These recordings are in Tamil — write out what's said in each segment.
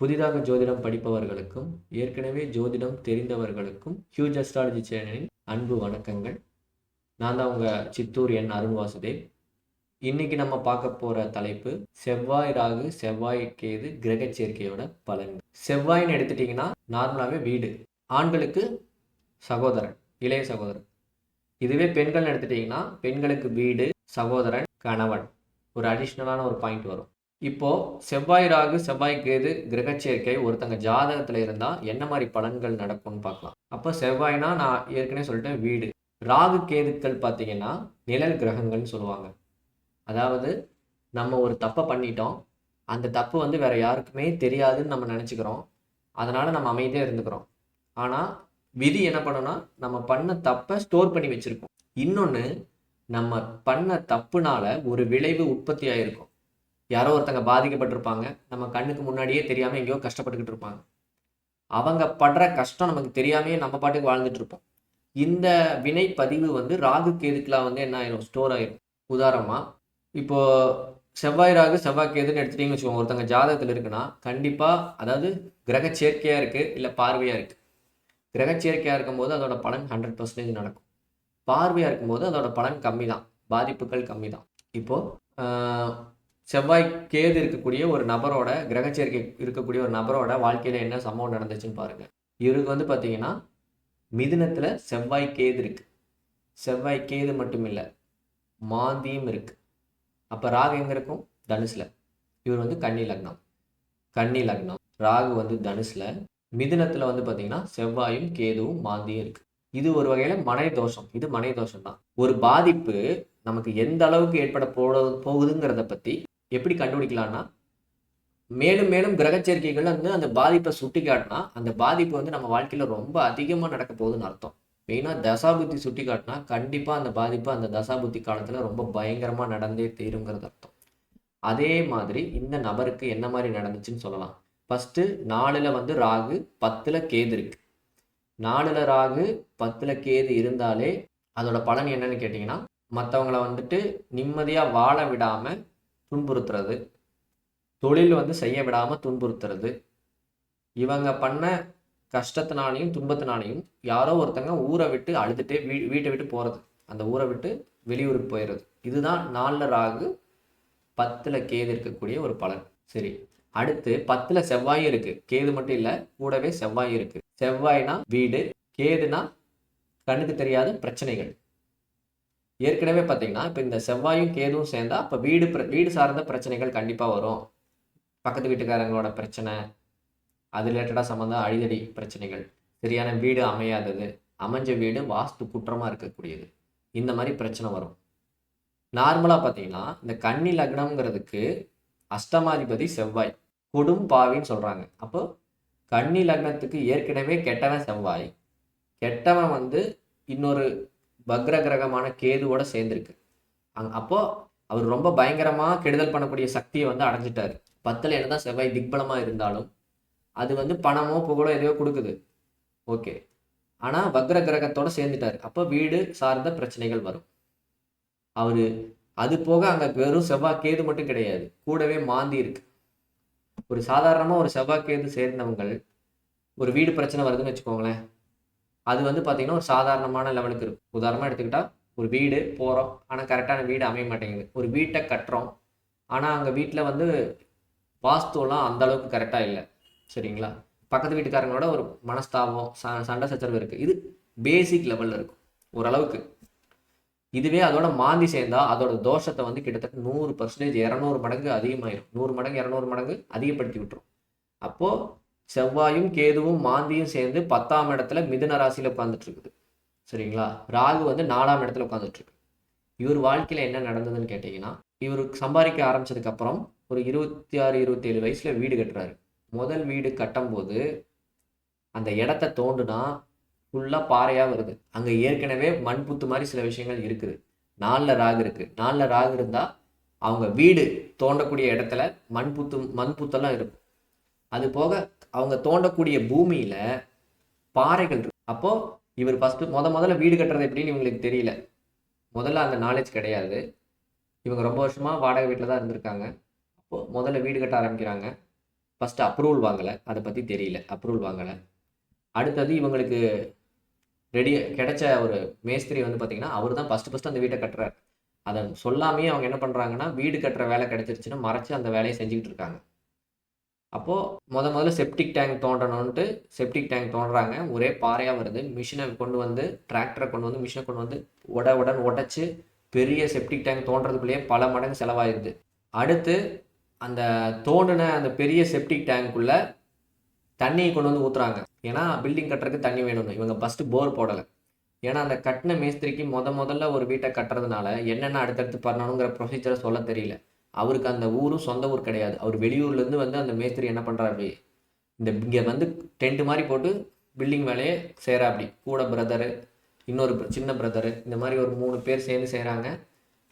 புதிதாக ஜோதிடம் படிப்பவர்களுக்கும் ஏற்கனவே ஜோதிடம் தெரிந்தவர்களுக்கும் ஹியூஜ் அஸ்ட்ராலஜி சேனலின் அன்பு வணக்கங்கள். நான் தான் உங்கள் சித்தூர் என் அருண் வாசுதேவ் இன்னைக்கு நம்ம பார்க்க போகிற தலைப்பு செவ்வாய் ராகு செவ்வாய் கேது கிரக சேர்க்கையோட பலன்கள். செவ்வாய்னு எடுத்துட்டிங்கன்னா நார்மலாகவே வீடு. ஆண்களுக்கு சகோதரன் இளைய சகோதரன். இதுவே பெண்கள் எடுத்துட்டிங்கன்னா பெண்களுக்கு வீடு சகோதரன் கணவன். ஒரு அடிஷ்னலான ஒரு பாயிண்ட் வரும். இப்போ செவ்வாய் ராகு செவ்வாய் கேது கிரக சேர்க்கை ஒருத்தங்க ஜாதகத்துல இருந்தா என்ன மாதிரி பலன்கள் நடக்கும்னு பார்க்கலாம். அப்போ செவ்வாய்னா நான் ஏற்கனவே சொல்லிட்டேன் வீடு. ராகு கேதுக்கள் பார்த்தீங்கன்னா நிழல் கிரகங்கள்னு சொல்லுவாங்க. அதாவது நம்ம ஒரு தப்பை பண்ணிட்டோம். அந்த தப்பு வந்து வேற யாருக்குமே தெரியாதுன்னு நம்ம நினச்சிக்கிறோம். அதனால நம்ம அமைதியாக இருந்துக்கிறோம். ஆனால் விதி என்ன பண்ணோன்னா நம்ம பண்ண தப்பை ஸ்டோர் பண்ணி வச்சிருக்கோம் இன்னொன்று நம்ம பண்ண தப்புனால ஒரு விளைவு உற்பத்தி ஆயிருக்கும். யாரோ ஒருத்தங்க பாதிக்கப்பட்டிருப்பாங்க. நம்ம கண்ணுக்கு முன்னாடியே தெரியாமல் எங்கேயோ கஷ்டப்பட்டுக்கிட்டு இருப்பாங்க. அவங்க படுற கஷ்டம் நமக்கு தெரியாமையே நம்ம பாட்டுக்கு வாழ்ந்துட்டு இருப்போம். இந்த வினை பதிவு வந்து ராகு கேதுக்கெலாம் வந்து என்ன ஆயிரும்? ஸ்டோர் ஆயிரும். உதாரணமாக இப்போ செவ்வாய் ராகு செவ்வாய் கேதுன்னு எடுத்துட்டீங்கன்னு வச்சுக்கோங்க. ஒருத்தங்க ஜாதகத்தில் இருக்குன்னா கண்டிப்பாக அதாவது கிரக சேர்க்கையாக இருக்குது இல்லை பார்வையாக இருக்குது கிரக சேர்க்கையாக இருக்கும்போது அதோட பலன் ஹண்ட்ரட் பர்சன்டேஜ் நடக்கும். பார்வையாக இருக்கும்போது அதோட பலன் கம்மி தான் பாதிப்புகள் கம்மி தான் இப்போது செவ்வாய் கேது இருக்கக்கூடிய ஒரு நபரோட கிரகச்சேர்க்கை இருக்கக்கூடிய ஒரு நபரோட வாழ்க்கையில் என்ன சம்பவம் நடந்துச்சுன்னு பாருங்கள் இவருக்கு வந்து பார்த்தீங்கன்னா மிதுனத்தில் செவ்வாய் கேது இருக்கு. செவ்வாய் கேது மட்டும் இல்லை மாந்தியும் இருக்கு. அப்போ ராகு எங்கே இருக்கும்? தனுசில். இவர் வந்து கன்னி லக்னம். கன்னி லக்னம். ராகு வந்து தனுசில். மிதுனத்தில் வந்து பார்த்தீங்கன்னா செவ்வாயும் கேதுவும் மாந்தியும் இருக்கு. இது ஒரு வகையில் மனை தோஷம். இது மனை தோஷம் தான் ஒரு பாதிப்பு நமக்கு எந்த அளவுக்கு ஏற்பட போட போகுதுங்கிறத பற்றி எப்படி கண்டுபிடிக்கலாம்னா மேலும் மேலும் கிரக சேர்க்கைகள் வந்து அந்த பாதிப்பை சுட்டி காட்டினா அந்த பாதிப்பு வந்து நம்ம வாழ்க்கையில் ரொம்ப அதிகமாக நடக்க போகுதுன்னு அர்த்தம். மெயினாக தசாபுத்தி சுட்டி காட்டினா கண்டிப்பாக அந்த பாதிப்பு அந்த தசாபுத்தி காலத்தில் ரொம்ப பயங்கரமாக நடந்தே தீருங்கிறது அர்த்தம். அதே மாதிரி இந்த நபருக்கு என்ன மாதிரி நடந்துச்சுன்னு சொல்லலாம். ஃபஸ்ட்டு நாலில் வந்து ராகு பத்தில் கேது இருக்கு. நாலில் ராகு பத்தில் கேது இருந்தாலே அதோட பலன் என்னன்னு கேட்டிங்கன்னா மற்றவங்கள வந்துட்டு நிம்மதியாக வாழ விடாமல் துன்புறுத்துறது. தொழில் வந்து செய்ய விடாமல் துன்புறுத்துறது. இவங்க பண்ண கஷ்டத்தினாலையும் துன்பத்தினாலையும் யாரோ ஒருத்தங்க ஊரை விட்டு அழுதுட்டு வீ வீட்டை விட்டு போகிறது அந்த ஊரை விட்டு வெளியூருக்கு போயிடுறது இதுதான் நாலில் ராகு பத்தில் கேது இருக்கக்கூடிய ஒரு பலன். சரி அடுத்து பத்தில் செவ்வாயும் இருக்குது கேது மட்டும் இல்லை கூடவே செவ்வாயும் இருக்குது செவ்வாய்னா வீடு கேதுனா கண்ணுக்கு தெரியாத பிரச்சனைகள். ஏற்கனவே பார்த்தீங்கன்னா இப்போ இந்த செவ்வாயும் கேதுவும் சேர்ந்தா இப்போ வீடு வீடு சார்ந்த பிரச்சனைகள் கண்டிப்பாக வரும். பக்கத்து வீட்டுக்காரங்களோட பிரச்சனை அது ரிலேட்டடாக சம்மந்தம் அடிதடி பிரச்சனைகள். சரியான வீடு அமையாதது அமைஞ்ச வீடு வாஸ்து குற்றமாக இருக்கக்கூடியது. இந்த மாதிரி பிரச்சனை வரும். நார்மலாக பார்த்தீங்கன்னா இந்த கன்னி லக்னம்ங்கிறதுக்கு அஷ்டமாதிபதி செவ்வாய் கொடும் பாவின்னு சொல்கிறாங்க அப்போ கன்னி லக்னத்துக்கு ஏற்கனவே கெட்டவன் செவ்வாய். கெட்டவன் வந்து இன்னொரு வக்ர கிரகமான கேதுவோட சேர்ந்துருக்கு. அங் அப்போ அவர் ரொம்ப பயங்கரமாக கெடுதல் பண்ணக்கூடிய சக்தியை வந்து அடைஞ்சிட்டாரு. பத்தில் என்னதான் செவ்வாய் திக்பலமாக இருந்தாலும் அது வந்து பணமோ புகழோ எதையோ கொடுக்குது. ஓகே. ஆனால் வக்ர கிரகத்தோட சேர்ந்துட்டாரு. அப்போ வீடு சார்ந்த பிரச்சனைகள் வரும். அவர் அது போக அங்கே வெறும் செவ்வாய் கேது மட்டும் கிடையாது. கூடவே மாந்தி இருக்கு. ஒரு சாதாரணமாக ஒரு செவ்வாய் கேது சேர்ந்தவங்கள் ஒரு வீடு பிரச்சனை வருதுன்னு வச்சுக்கோங்களேன். அது வந்து பார்த்தீங்கன்னா ஒரு சாதாரணமான லெவலுக்கு இருக்கும். உதாரணமாக எடுத்துக்கிட்டால் ஒரு வீடு போகிறோம் ஆனால் கரெக்டான வீடு அமைய மாட்டேங்குது. ஒரு வீட்டை கட்டுறோம். ஆனால் அங்கே வீட்டில் வந்து வாஸ்துலாம் அந்த அளவுக்கு கரெக்டாக இல்லை. சரிங்களா? பக்கத்து வீட்டுக்காரங்களோட ஒரு மனஸ்தாபம் ச சண்டை சச்சரவு இருக்குது இது பேசிக் லெவலில் இருக்கும். ஓரளவுக்கு. இதுவே அதோட மாந்தி சேர்ந்தா அதோட தோஷத்தை வந்து கிட்டத்தட்ட நூறு பர்சன்டேஜ் இரநூறு மடங்கு அதிகமாயிடும் நூறு மடங்கு இரநூறு மடங்கு அதிகப்படுத்தி விட்டுரும். அப்போது செவ்வாயும் கேதுவும் மாந்தியும் சேர்ந்து பத்தாம் இடத்துல மிதுன ராசியில் உட்காந்துட்டு இருக்குது சரிங்களா? ராகு வந்து நாலாம் இடத்துல உட்காந்துட்டு இருக்கு இவர் வாழ்க்கையில் என்ன நடந்ததுன்னு கேட்டிங்கன்னா இவர் சம்பாதிக்க ஆரம்பிச்சதுக்கப்புறம் ஒரு இருபத்தி ஆறு இருபத்தேழு வயசில் வீடு கட்டுறாரு. முதல் வீடு கட்டும்போது அந்த இடத்த தோண்டுனா ஃபுல்லாக பாறையாக வருது. அங்கே ஏற்கனவே மண் புத்து மாதிரி சில விஷயங்கள் இருக்குது. நாலில் ராகு இருக்குது நாலில் ராகு இருந்தால் அவங்க வீடு தோண்டக்கூடிய இடத்துல மண் புத்து மண் புத்தெல்லாம் இருக்கும். அது போக அவங்க தோண்டக்கூடிய பூமியில் பாறைகள் இருக்கு. அப்போது இவர் ஃபஸ்ட்டு முத முதல்ல வீடு கட்டுறது எப்படின்னு இவங்களுக்கு தெரியல. முதல்ல அந்த நாலேஜ் கிடையாது. இவங்க ரொம்ப வருஷமாக வாடகை வீட்டில் தான் இருந்திருக்காங்க. அப்போது முதல்ல வீடு கட்ட ஆரம்பிக்கிறாங்க. ஃபஸ்ட்டு அப்ரூவல் வாங்கலை. அதை பற்றி தெரியல. அப்ரூவல் வாங்கலை. அடுத்தது இவங்களுக்கு ரெடி கிடைச்ச ஒரு மேஸ்திரி வந்து பார்த்தீங்கன்னா அவர் தான் ஃபஸ்ட்டு ஃபஸ்ட்டு அந்த வீட்டை கட்டுறாரு. அதை சொல்லாமையே அவங்க என்ன பண்ணுறாங்கன்னா வீடு கட்டுற வேலை கிடைச்சிருச்சுன்னா மறைச்சு அந்த வேலையை செஞ்சுக்கிட்டு இருக்காங்க. அப்போது முத முதல்ல செப்டிக் டேங்க் தோண்டணுன்ட்டு செப்டிக் டேங்க் தோண்டுறாங்க. ஒரே பாறையாக வருது. மிஷினை கொண்டு வந்து டிராக்டரை கொண்டு வந்து மிஷினை கொண்டு வந்து உட உடன் உடச்சி பெரிய செப்டிக் டேங்க் தோன்றதுக்குள்ளேயே பல மடங்கு செலவாயிருது. அடுத்து அந்த தோண்டின அந்த பெரிய செப்டிக் டேங்க்குள்ளே தண்ணியை கொண்டு வந்து ஊற்றுறாங்க ஏன்னா பில்டிங் கட்டுறதுக்கு தண்ணி வேணும்னு. இவங்க ஃபஸ்ட்டு போர் போடலை. ஏன்னா அந்த கட்டின மேஸ்திரிக்கு முத முதல்ல ஒரு வீட்டை கட்டுறதுனால என்னென்ன அடுத்தடுத்து பண்ணணுங்கிற ப்ரொசீஜரை சொல்ல தெரியல. அவருக்கு அந்த ஊரும் சொந்த ஊர் கிடையாது. அவர் வெளியூர்லேருந்து வந்து அந்த மேஸ்திரி என்ன பண்ணுறாரு இந்த இங்கே வந்து டென்ட் மாதிரி போட்டு பில்டிங் வேலையே செய்கிறாப்படி கூட பிரதரு இன்னொரு சின்ன பிரதரு இந்த மாதிரி ஒரு மூணு பேர் சேர்ந்து செய்கிறாங்க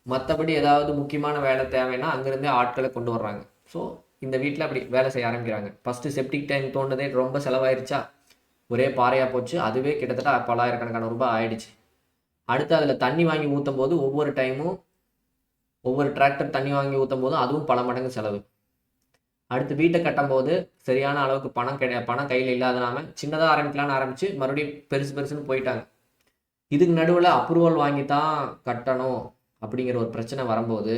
மற்றபடி ஏதாவது முக்கியமான வேலை தேவைன்னா அங்கேருந்தே ஆட்களை கொண்டு வர்றாங்க. ஸோ இந்த வீட்டில் அப்படி வேலை செய்ய ஆரம்பிக்கிறாங்க. ஃபஸ்ட்டு செப்டிக் டேங்க் தோண்டதே ரொம்ப செலவாயிருச்சா? ஒரே பாறையாக போச்சு. அதுவே கிட்டத்தட்ட பல்லாயிரக்கணக்கான ரூபாய் ஆயிடுச்சு. அடுத்து அதில் தண்ணி வாங்கி ஊற்றும் போது ஒவ்வொரு டைமும் ஒவ்வொரு டிராக்டர் தண்ணி வாங்கி ஊற்றும் போதும் அதுவும் பல மடங்கு செலவு. அடுத்து வீட்டை கட்டும்போது சரியான அளவுக்கு பணம் கிடையா பணம் கையில் இல்லாதனாம சின்னதாக ஆரம்பிக்கலாம்னு ஆரம்பித்து மறுபடியும் பெருசு பெருசுன்னு போயிட்டாங்க. இதுக்கு நடுவில் அப்ரூவல் வாங்கி தான் கட்டணும் அப்படிங்கிற ஒரு பிரச்சனை வரும்போது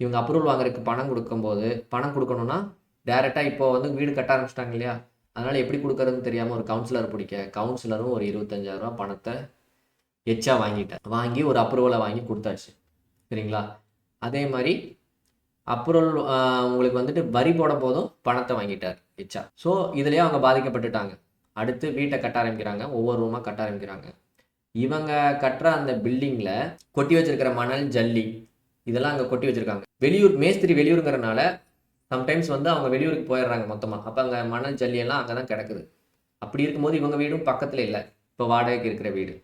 இவங்க அப்ரூவல் வாங்குறதுக்கு பணம் கொடுக்கும்போது பணம் கொடுக்கணும்னா டேரெக்டாக இப்போ வந்து வீடு கட்ட ஆரம்பிச்சிட்டாங்க இல்லையா? அதனால் எப்படி கொடுக்குறதுன்னு தெரியாமல் ஒரு கவுன்சிலர் பிடிக்க கவுன்சிலரும் ஒரு இருபத்தஞ்சாயிரம் பணத்தை எச்சா வாங்கிட்டேன். வாங்கி ஒரு அப்ரூவலை வாங்கி கொடுத்தாச்சு. சரிங்களா? அதே மாதிரி அப்ரூவல் உங்களுக்கு வந்துட்டு வரி போட போதும் பணத்தை வாங்கிட்டார் இச்சா ஸோ இதுலேயே அவங்க பாதிக்கப்பட்டுட்டாங்க. அடுத்து வீட்டை கட்ட ஆரம்பிக்கிறாங்க ஒவ்வொரு ரூமாக கட்ட ஆரம்பிக்கிறாங்க. இவங்க கட்டுற அந்த பில்டிங்கில் கொட்டி வச்சிருக்கிற மணல் ஜல்லி இதெல்லாம் அங்கே கொட்டி வச்சுருக்காங்க. வெளியூர் மேஸ்திரி வெளியூருங்கிறனால சம்டைம்ஸ் வந்து அவங்க வெளியூருக்கு போயிடுறாங்க மொத்தமாக அப்போ அங்கே மணல் ஜல்லியெல்லாம் அங்கே தான் கிடக்குது. அப்படி இருக்கும்போது இவங்க வீடும் பக்கத்தில் இல்லை. இப்போ வாடகைக்கு இருக்கிற வீடு.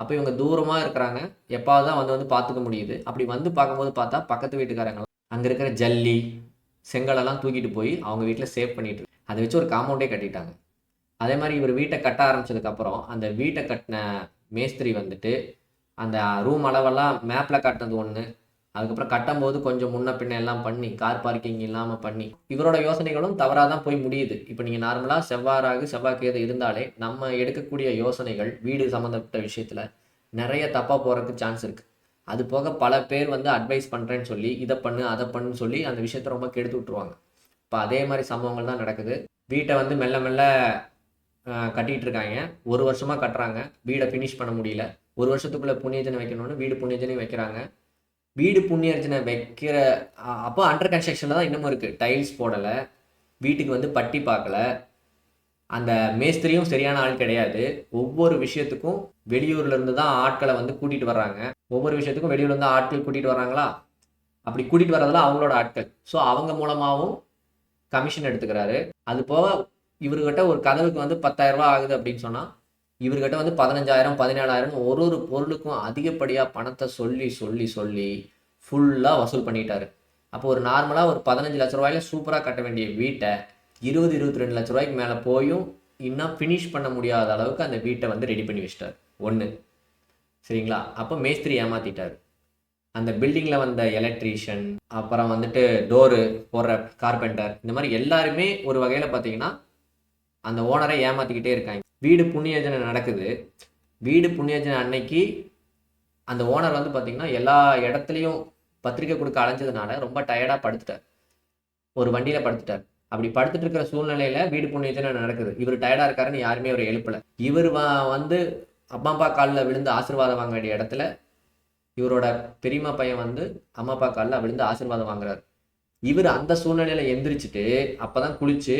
அப்போ இவங்க தூரமாக இருக்கிறாங்க. எப்பாவது தான் வந்து வந்து பார்த்துக்க முடியுது. அப்படி வந்து பார்க்கும்போது பார்த்தா பக்கத்து வீட்டுக்காரங்களாம் அங்கே இருக்கிற ஜல்லி செங்கலெல்லாம் தூக்கிட்டு போய் அவங்க வீட்டில் சேவ் பண்ணிட்டு அதை வச்சு ஒரு காம்பவுண்டே கட்டிட்டாங்க. அதே மாதிரி இவர் வீட்டை கட்ட ஆரம்பிச்சதுக்கப்புறம் அந்த வீட்டை கட்டின மேஸ்திரி வந்துட்டு அந்த ரூம் அளவெல்லாம் மேப்பில் காட்டினது ஒன்று அதுக்கப்புறம் கட்டும்போது கொஞ்சம் முன்ன பின்ன எல்லாம் பண்ணி கார் பார்க்கிங் இல்லாமல் பண்ணி இவரோட யோசனைகளும் தவறாக தான் போய் முடியுது. இப்போ நீங்கள் நார்மலாக செவ்வாறாக செவ்வாய்க்கு இருந்தாலே நம்ம எடுக்கக்கூடிய யோசனைகள் வீடு சம்மந்தப்பட்ட விஷயத்தில் நிறைய தப்பாக போகிறதுக்கு சான்ஸ் இருக்குது அது போக பல பேர் வந்து அட்வைஸ் பண்ணுறேன்னு சொல்லி இதை பண்ணு அதை பண்ணுன்னு சொல்லி அந்த விஷயத்தை ரொம்ப கெடுத்து விட்ருவாங்க இப்போ அதே மாதிரி சம்பவங்கள் தான் நடக்குது. வீட்டை வந்து மெல்ல மெல்ல கட்டிகிட்டு இருக்காங்க ஒரு வருஷமாக கட்டுறாங்க. வீடை ஃபினிஷ் பண்ண முடியல. ஒரு வருஷத்துக்குள்ளே புண்ணியஜனை வைக்கணும்னு வீடு புண்ணியஜனையும் வைக்கிறாங்க. வீடு புண்ணிய அர்ச்சனை வைக்கிற அப்போ அண்டர் கன்ஸ்ட்ரக்ஷனில் தான் இன்னமும் இருக்குது டைல்ஸ் போடலை. வீட்டுக்கு வந்து பட்டி பார்க்கல. அந்த மேஸ்திரியும் சரியான ஆள் கிடையாது. ஒவ்வொரு விஷயத்துக்கும் வெளியூர்லேருந்து தான் ஆட்களை வந்து கூட்டிகிட்டு வர்றாங்க. ஒவ்வொரு விஷயத்துக்கும் வெளியூர்ல இருந்து ஆட்கள் கூட்டிகிட்டு வர்றாங்களா? அப்படி கூட்டிகிட்டு வர்றதெல்லாம் அவங்களோட ஆட்கள். ஸோ அவங்க மூலமாகவும் கமிஷன் எடுத்துக்கிறாரு. அது போக இவர்கிட்ட ஒரு கதவுக்கு வந்து 10000 ரூபாய் ஆகுது அப்படின்னு சொன்னால் இவர்கிட்ட வந்து பதினஞ்சாயிரம் பதினேழாயிரம் ஒரு ஒரு பொருளுக்கும் அதிகப்படியாக பணத்தை சொல்லி சொல்லி சொல்லி ஃபுல்லாக வசூல் பண்ணிட்டாரு. அப்போ ஒரு நார்மலாக ஒரு பதினஞ்சு லட்ச ரூபாயில சூப்பராக கட்ட வேண்டிய வீட்டை இருபது இருபத்தி ரெண்டு லட்ச ரூபாய்க்கு மேலே போயும் இன்னும் ஃபினிஷ் பண்ண முடியாத அளவுக்கு அந்த வீட்டை வந்து ரெடி பண்ணி வச்சிட்டார். ஒன்று சரிங்களா? அப்போ மேஸ்திரி ஏமாத்திட்டார். அந்த பில்டிங்கில் வந்த எலக்ட்ரீஷியன் அப்புறம் வந்துட்டு டோரு போடுற கார்பெண்டர் இந்த மாதிரி எல்லாருமே ஒரு வகையில் பார்த்தீங்கன்னா அந்த ஓனரை ஏமாற்றிக்கிட்டே இருக்காங்க. வீடு புண்ணியஜனை நடக்குது. வீடு புண்ணியஜனை அன்னைக்கு அந்த ஓனர் வந்து பார்த்தீங்கன்னா எல்லா இடத்துலையும் பத்திரிக்கை கொடுக்க அலைஞ்சதுனால ரொம்ப டயர்டாக படுத்துட்டார். ஒரு வண்டியில் படுத்துட்டார். அப்படி படுத்துட்டு இருக்கிற சூழ்நிலையில வீடு புண்ணியஜனை நடக்குது. இவர் டயர்டாக இருக்காருன்னு யாருமே அவர் எழுப்பலை. இவர் வந்து அம்மா அப்பா காலில் விழுந்து ஆசீர்வாதம் வாங்க வேண்டிய இடத்துல இவரோட பெரியம்மா பையன் வந்து அம்மா அப்பா காலில் விழுந்து ஆசீர்வாதம் வாங்குறாரு. இவர் அந்த சூழ்நிலையில எந்திரிச்சிட்டு அப்போதான் குளிச்சு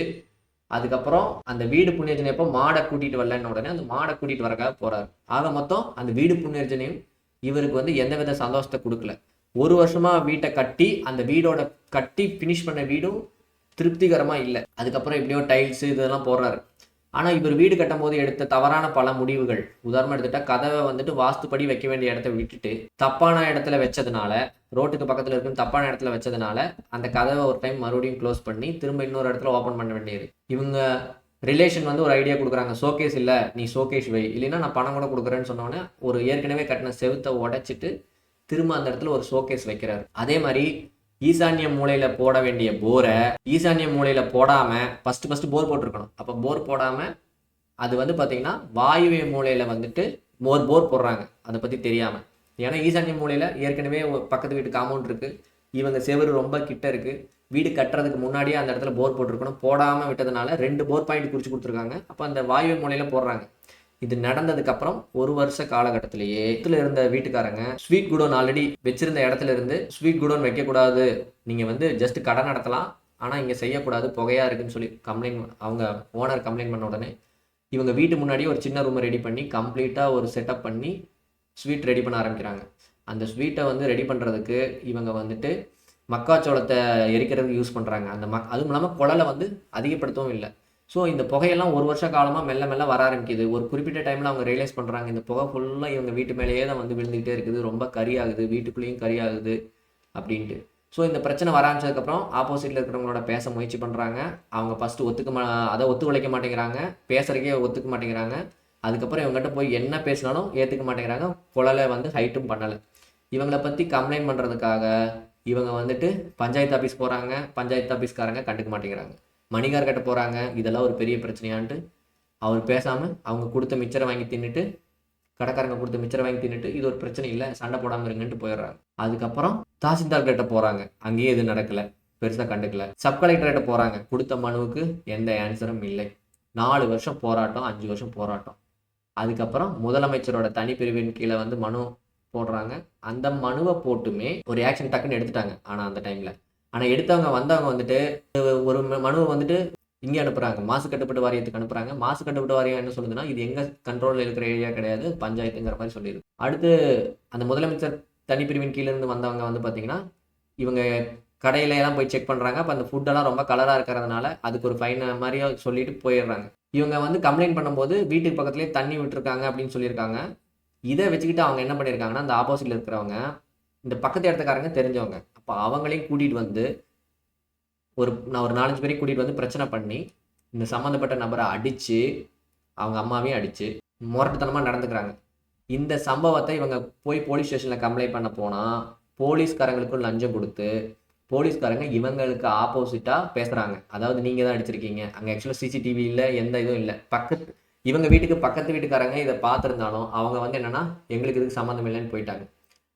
அதுக்கப்புறம் அந்த வீடு புண்ணியர்ஜனையப்போ மாடை கூட்டிகிட்டு வரலன்னு உடனே அந்த மாடை கூட்டிகிட்டு வரக்காக போகிறாரு ஆக மொத்தம் அந்த வீடு புண்ணியர்ஜனையும் இவருக்கு வந்து எந்த வித சந்தோஷத்தை கொடுக்கல. ஒரு வருஷமாக வீட்டை கட்டி அந்த வீடோட கட்டி ஃபினிஷ் பண்ண வீடும் திருப்திகரமாக இல்லை. அதுக்கப்புறம் எப்படியோ டைல்ஸு இதெல்லாம் போடுறாரு. ஆனால் இவர் வீடு கட்டும் போது எடுத்த தவறான பல முடிவுகள். உதாரணம் எடுத்துட்டா கதவை வந்துட்டு வாஸ்துப்படி வைக்க வேண்டிய இடத்த விட்டுட்டு தப்பான இடத்துல வச்சதுனால ரோட்டுக்கு பக்கத்தில் இருக்கும் தப்பான இடத்துல வச்சதுனால அந்த கதவை ஒரு டைம் மறுபடியும் க்ளோஸ் பண்ணி திரும்ப இன்னொரு இடத்துல ஓப்பன் பண்ண வேண்டியது. இவங்க ரிலேஷன் வந்து ஒரு ஐடியா கொடுக்குறாங்க. ஷோகேஸ் இல்லை நீ ஷோகேஸ் வை. இல்லைன்னா நான் பணம் கூட கொடுக்குறேன்னு சொன்னோன்னே ஒரு ஏற்கனவே கட்டின செவுத்தை உடைச்சிட்டு திரும்ப அந்த இடத்துல ஒரு ஷோகேஸ் வைக்கிறாரு. அதே மாதிரி ஈசான்ய மூலையில போட வேண்டிய போரை ஈசான்ய மூலையில போடாம ஃபர்ஸ்ட் ஃபர்ஸ்ட் போர் போட்டிருக்கணும். அப்போ போர் போடாம அது வந்து பார்த்தீங்கன்னா வாயுவே மூலையில வந்துட்டு மோர் போர் போடுறாங்க. அதை பற்றி தெரியாமல் ஏன்னா ஈசான்ய மூலையில் ஏற்கனவே பக்கத்து வீட்டு காம்பவுண்ட் இருக்குது இவங்க செவரு ரொம்ப கிட்ட இருக்குது வீடு கட்டுறதுக்கு முன்னாடியே அந்த இடத்துல போர் போட்டிருக்கணும். போடாமல் விட்டதுனால ரெண்டு போர் பாயிண்ட் குறிச்சு கொடுத்துருக்காங்க. அப்போ அந்த வாயு மூலையில் போடுறாங்க. இது நடந்ததுக்கப்புறம் ஒரு வருஷ காலகட்டத்திலேயே இடத்துல இருந்த வீட்டுக்காரங்க ஸ்வீட் குடோன் ஆல்ரெடி வச்சிருந்த இடத்துல இருந்து ஸ்வீட் குடோன் வைக்கக்கூடாது. நீங்கள் வந்து ஜஸ்ட் கடை நடத்தலாம். ஆனால் இங்கே செய்யக்கூடாது. புகையாக இருக்குன்னு சொல்லி கம்ப்ளைண்ட் அவங்க ஓனர் கம்ப்ளைண்ட் பண்ண உடனே இவங்க வீட்டு முன்னாடியே ஒரு சின்ன ரூமை ரெடி பண்ணி கம்ப்ளீட்டாக ஒரு செட்டப் பண்ணி ஸ்வீட் ரெடி பண்ண ஆரம்பிக்கிறாங்க. அந்த ஸ்வீட்டை வந்து ரெடி பண்ணுறதுக்கு இவங்க வந்துட்டு மக்காச்சோளத்தை எரிக்கிறதுக்கு யூஸ் பண்ணுறாங்க அந்த மக் அதுவும் இல்லாமல் குழலை வந்து அதிகப்படுத்தவும் இல்லை. ஸோ இந்த புகையெல்லாம் ஒரு வருஷ காலமாக மெல்ல மெல்ல வர ஆரம்பிக்குது. ஒரு குறிப்பிட்ட டைமில் அவங்க ரியலைஸ் பண்ணுறாங்க இந்த புகை ஃபுல்லாக இவங்க வீட்டு மேலேயே தான் வந்து விழுந்துகிட்டே இருக்குது. ரொம்ப கறி ஆகுது வீட்டுக்குள்ளேயும் கறி ஆகுது அப்படின்ட்டு. ஸோ இந்த பிரச்சனை வர ஆரம்பிச்சதுக்கப்புறம் ஆப்போசிட்டில் இருக்கிறவங்களோட பேச முயற்சி பண்ணுறாங்க அவங்க ஃபஸ்ட்டு ஒத்துக்க மா அதை ஒத்து உழைக்க மாட்டேங்கிறாங்க. பேசுகிறக்கே ஒத்துக்க மாட்டேங்கிறாங்க. அதுக்கப்புறம் இவங்ககிட்ட போய் என்ன பேசினாலும் ஏற்றுக்க மாட்டேங்கிறாங்க. குழலை வந்து ஹைட்டும் பண்ணலை. இவங்களை பற்றி கம்ப்ளைண்ட் பண்ணுறதுக்காக இவங்க வந்துட்டு பஞ்சாயத்து ஆஃபீஸ் போகிறாங்க பஞ்சாயத்து ஆஃபீஸ்காரங்க கண்டுக்க மாட்டேங்கிறாங்க. மணிகார்கிட்ட போகிறாங்க இதெல்லாம் ஒரு பெரிய பிரச்சனையான்ட்டு அவர் பேசாமல் அவங்க கொடுத்த மிச்சரை வாங்கி தின்னுட்டு கடைக்காரங்க கொடுத்த மிச்சரை வாங்கி தின்னுட்டு இது ஒரு பிரச்சனை இல்லை. சண்டை போடாமல் இருங்கன்ட்டு போயிடுறாங்க. அதுக்கப்புறம் தாசில்தார்கிட்ட போகிறாங்க அங்கேயே எதுவும் நடக்கலை. பெருசாக கண்டுக்கல. சப் கலெக்டர்கிட்ட போகிறாங்க கொடுத்த மனுவுக்கு எந்த ஆன்சரும் இல்லை. நாலு வருஷம் போராட்டம் அஞ்சு வருஷம் போராட்டம். அதுக்கப்புறம் முதலமைச்சரோட தனிப்பிரிவின் கீழே வந்து மனு போடுறாங்க. அந்த மனுவை போட்டுமே ஒரு ஆக்ஷன் டக்குன்னு எடுத்துட்டாங்க ஆனால் அந்த டைமில் ஆனால் எடுத்தவங்க வந்தவங்க வந்துட்டு ஒரு ம- மனுவை வந்துட்டு இங்கே அனுப்புகிறாங்க மாசு கட்டுப்பாட்டு வாரியத்துக்கு அனுப்புகிறாங்க மாசு கட்டுப்பாட்டு வாரியம் என்ன சொல்லுதுன்னா இது எங்கள் கண்ட்ரோலில் இருக்கிற ஏரியா கிடையாது பஞ்சாயத்துங்கிற மாதிரி சொல்லியிருக்கு. அடுத்து அந்த முதலமைச்சர் தனிப்பிரிவின் கீழேருந்து வந்தவங்க வந்து பார்த்தீங்கன்னா இவங்க கடையில எல்லாம் போய் செக் பண்ணுறாங்க அப்போ அந்த ஃபுட்டெல்லாம் ரொம்ப கலராக இருக்கிறதுனால அதுக்கு ஒரு ஃபைன் மாதிரியே சொல்லிட்டு போயிடுறாங்க. இவங்க வந்து கம்ப்ளைண்ட் பண்ணும்போது வீட்டுக்கு பக்கத்துலேயே தண்ணி விட்டுருக்காங்க அப்படின்னு சொல்லியிருக்காங்க. இதை வச்சுக்கிட்டு அவங்க என்ன பண்ணியிருக்காங்கன்னா அந்த ஆப்போசிட்ல இருக்கிறவங்க இந்த பக்கத்து இடத்துக்காரங்க தெரிஞ்சவங்க அப்போ அவங்களையும் கூட்டிகிட்டு வந்து ஒரு நான் ஒரு நாலஞ்சு பேரையும் கூட்டிகிட்டு வந்து பிரச்சனை பண்ணி இந்த சம்மந்தப்பட்ட நபரை அடித்து அவங்க அம்மாவையும் அடித்து முரட்டுத்தனமாக நடந்துக்கிறாங்க. இந்த சம்பவத்தை இவங்க போய் போலீஸ் ஸ்டேஷனில் கம்ப்ளைண்ட் பண்ண போனால் போலீஸ்காரங்களுக்கும் லஞ்சம் கொடுத்து போலீஸ்காரங்க இவங்களுக்கு ஆப்போசிட்டாக பேசுகிறாங்க அதாவது நீங்கள் தான் அடிச்சிருக்கீங்க. அங்கே ஆக்சுவலாக சிசிடிவி இல்லை எந்த இதுவும் இல்லை. பக்கத்து இவங்க வீட்டுக்கு பக்கத்து வீட்டுக்காரங்க இதை பார்த்துருந்தாலும் அவங்க வந்து என்னென்னா எங்களுக்கு இதுக்கு சம்மந்தம் இல்லைன்னு போயிட்டாங்க.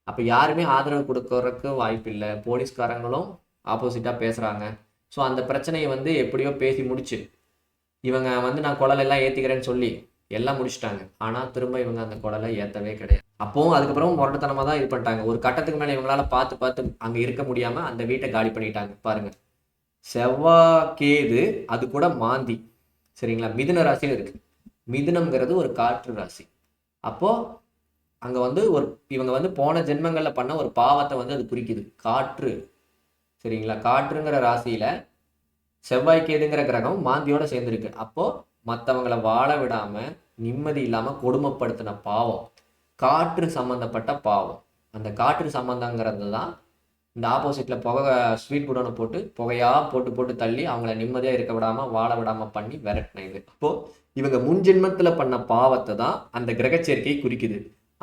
அப்போ யாருமே ஆதரவு கொடுக்கறதுக்கு வாய்ப்பு இல்லை. போலீஸ்காரங்களும் ஆப்போசிட்டாக பேசுகிறாங்க ஸோ அந்த பிரச்சனையை வந்து எப்படியோ பேசி முடிச்சு இவங்க வந்து நான் குழலெல்லாம் ஏற்றிக்கிறேன்னு சொல்லி எல்லாம் முடிச்சிட்டாங்க. ஆனால் திரும்ப இவங்க அந்த குடலை ஏற்றவே கிடையாது. அப்போவும் அதுக்கப்புறம் முரட்டுத்தனமாக தான் இது பண்ணிட்டாங்க. ஒரு கட்டத்துக்கு மேலே இவங்களால பார்த்து பார்த்து அங்கே இருக்க முடியாமல் அந்த வீட்டை காலி பண்ணிட்டாங்க. பாருங்க. செவ்வாய் கேது அது கூட மாந்தி. சரிங்களா? மிதுன ராசியில் இருக்கு. மிதுனம்ங்கிறது ஒரு காற்று ராசி. அப்போ அங்கே வந்து ஒரு இவங்க வந்து போன ஜென்மங்களில் பண்ண ஒரு பாவத்தை வந்து அது குறிக்குது. காற்று. சரிங்களா? காற்றுங்கிற ராசியில செவ்வாய் கேதுங்கிற கிரகம் மாந்தியோட சேர்ந்துருக்கு. அப்போ மற்றவங்கள வாழ விடாம நிம்மதி இல்லாமல் கொடுமைப்படுத்தின பாவம். காற்று சம்மந்தப்பட்ட பாவம். அந்த காற்று சம்மந்தங்கிறது தான் இந்த ஆப்போசிட்ல புகை ஸ்வீட் குடோனை போட்டு புகையா போட்டு போட்டு தள்ளி அவங்கள நிம்மதியாக இருக்க விடாமல் வாழ விடாமல் பண்ணி விரட்டின இது. அப்போ இவங்க முன் ஜென்மத்தில் பண்ண பாவத்தை தான் அந்த கிரகச்சேர்க்கை குறிக்குது.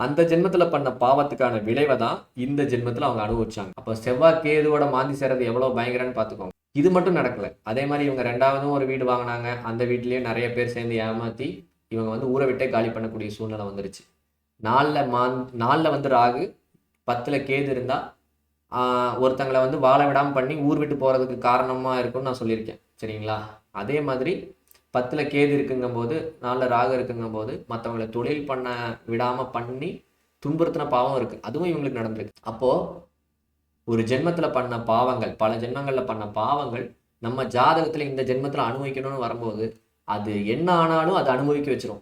அந்த ஜென்மத்தில் பண்ண பாவத்துக்கான விளைவை தான் இந்த ஜென்மத்தில் அவங்க அனுபவிச்சாங்க. அப்போ செவ்வாய் கேதுவோட மாந்தி சேரது எவ்வளோ பயங்கரன்னு பார்த்துக்கோங்க. இது மட்டும் நடக்கலை. அதே மாதிரி இவங்க ரெண்டாவதும் ஒரு வீடு வாங்கினாங்க. அந்த வீட்லேயும் நிறைய பேர் சேர்ந்து ஏமாற்றி இவங்க வந்து ஊரை விட்டே காலி பண்ணக்கூடிய சூழ்நிலை வந்துருச்சு. நாலில் மாந் நாலில் வந்து ராகு பத்தில் கேது இருந்தால் ஒருத்தங்களை வந்து வாழ விடாமல் பண்ணி ஊர் விட்டு போகிறதுக்கு காரணமாக இருக்கும்னு நான் சொல்லியிருக்கேன். சரிங்களா? அதே மாதிரி பத்தில் கேது இருக்குங்கும்போது நாலில் ராகு இருக்குங்கும்போது மற்றவங்களை தொழில் பண்ண விடாமல் பண்ணி துன்புறுத்தின பாவம் இருக்குது அதுவும் இவங்களுக்கு நடந்திருக்கு. அப்போது ஒரு ஜென்மத்தில் பண்ண பாவங்கள் பல ஜென்மங்களில் பண்ண பாவங்கள் நம்ம ஜாதகத்தில் இந்த ஜென்மத்தில் அனுபவிக்கணும்னு வரும்போது அது என்ன ஆனாலும் அது அனுபவிக்க வச்சிரும்.